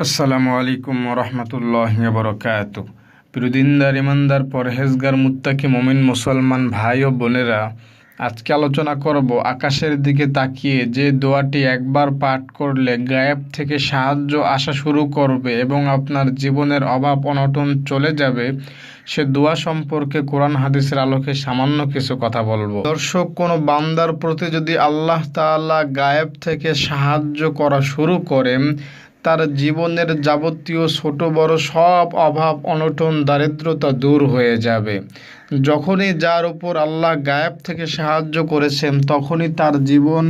আসসালামু আলাইকুম রহমতুল্লাহ বরকাত প্রিয়দিনদার ইমানদার, পরহেজগার, মুত্তাকি, মমিন, মুসলমান ভাই ও বোনেরা, আজকে আলোচনা করব আকাশের দিকে তাকিয়ে যে দোয়াটি একবার পাঠ করলে গায়েব থেকে সাহায্য আসা শুরু করবে এবং আপনার জীবনের অভাব অনটন চলে যাবে, সে দোয়া সম্পর্কে কোরআন হাদিসের আলোকে সামান্য কিছু কথা বলব। দর্শক, কোনো বান্দার প্রতি যদি আল্লাহ তাআলা গায়েব থেকে সাহায্য করা শুরু করেন তার জীবনের যাবতীয় ছোট বড় সব অভাব, অনটন, দারিদ্রতা দূর হয়ে যাবে। যখনই যার উপর আল্লাহ গায়েব থেকে সাহায্য করেছেন, তখনই তার জীবন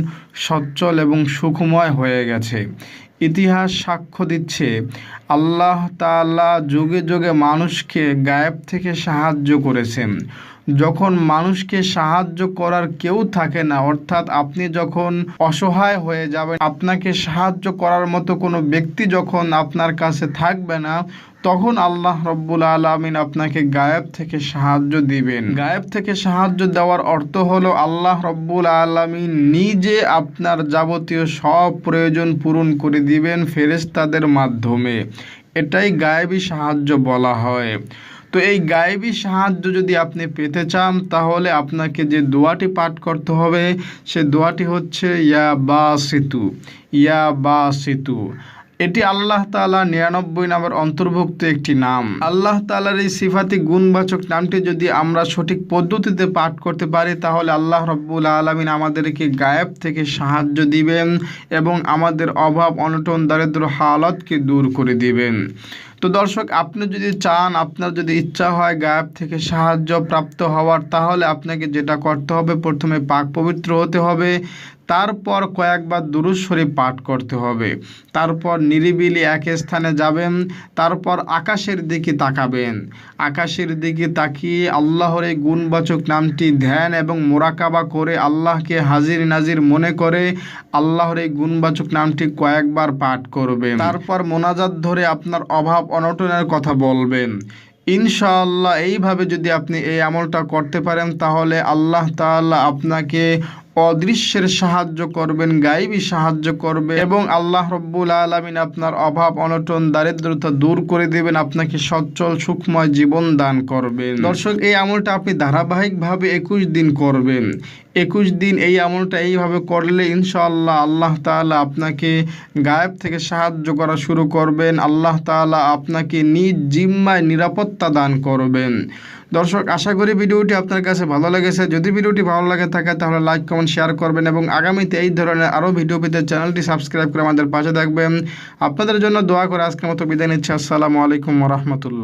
সচ্ছল এবং সুখময় হয়ে গেছে। ইতিহাস সাক্ষ্য দিচ্ছে। আল্লাহ তাআলা যুগে যুগে মানুষকে গায়েব থেকে সাহায্য করেছেন। যখন মানুষকে সাহায্য করার কেউ থাকে না, অর্থাৎ আপনি যখন অসহায় হয়ে যাবেন, আপনাকে সাহায্য করার মতো কোনো ব্যক্তি যখন আপনার কাছে থাকবে না তখন আল্লাহ রব্বুল আলমিন আপনাকে গায়েব থেকে সাহায্য দিবেন। গায়েব থেকে সাহায্য দেওয়ার অর্থ হলো আল্লাহ রব্বুল আলমিন নিজে আপনার যাবতীয় সব প্রয়োজন পূরণ করে দিবেন ফেরেশতাদের মাধ্যমে। এটাই গায়েবী সাহায্য বলা হয়। তো এই গায়েবী সাহায্য যদি আপনি পেতে চান, তাহলে আপনাকে যে দোয়াটি পাঠ করতে হবে, সে দোয়াটি হচ্ছে, ইয়া বা সেতু ইয়া বা সেতু এটি আল্লাহ তালা নিরানব্বই নামের অন্তর্ভুক্ত একটি নাম। আল্লাহ তালার এই সিফাতি গুণবাচক নামটি যদি আমরা সঠিক পদ্ধতিতে পাঠ করতে পারি, তাহলে আল্লাহ রব্বুল আলমিন আমাদেরকে গায়েব থেকে সাহায্য দিবেন এবং আমাদের অভাব, অনটন, দারিদ্র হালতকে দূর করে দিবেন। তো দর্শক, আপনি যদি চান, আপনার যদি ইচ্ছা হয় গায়েব থেকে সাহায্য প্রাপ্ত হওয়ার, তাহলে আপনাকে যেটা করতে হবে, প্রথমে পাক পবিত্র হতে হবে। তারপর কয়েকবার দুরুজ শরীফ পাঠ করতে হবে। তারপর নিরিবিলি এক স্থানে যাবেন, তারপর আকাশের দিকে তাকাবেন। আকাশের দিকে তাকিয়ে আল্লাহর এই গুণবাচক নামটি ধ্যান এবং মোরাকাবা করে আল্লাহকে হাজির নাজির মনে করে আল্লাহর এই গুণবাচক নামটি কয়েকবার পাঠ করবেন। তারপর মোনাজাত ধরে আপনার অভাব অনটনের কথা বলবেন। ইনশাআল্লাহ, এইভাবে যদি আপনি এই আমলটা করতে পারেন, তাহলে আল্লাহ তাআলা আপনাকে অদৃশ্যের সাহায্য করবেন গাইবী সাহায্য করবে এবং আল্লাহ রব্বুল আলমিন আপনার অভাব, অনটন, দারিদ্রতা দূর করে দেবেন, আপনাকে সচ্ছল, সুখময় জীবন দান করবেন। দর্শক, এই আমলটা আপনি ধারাবাহিকভাবে একুশ দিন করবেন। একুশ দিন এই আমলটা এইভাবে করলে ইনশাআল্লাহ আল্লাহ তাআলা আপনাকে গায়েব থেকে সাহায্য করা শুরু করবেন। আল্লাহ তাআলা আপনাকে নিজ জিম্মায় নিরাপত্তা দান করবেন। দর্শক, আশা করি ভিডিওটি আপনার কাছে ভালো লেগেছে। যদি ভিডিওটি ভালো লাগে থাকে, তাহলে লাইক, কমেন্ট, শেয়ার করবেন এবং আগামীতে এই ধরনের আরও ভিডিও পেতে চ্যানেলটি সাবস্ক্রাইব করে আমাদের পাশে থাকবেন। আপনাদের জন্য দোয়া করে আজকের মতো বিদায় নিচ্ছি। আসসালামু আলাইকুম রহমতুল্লাহ।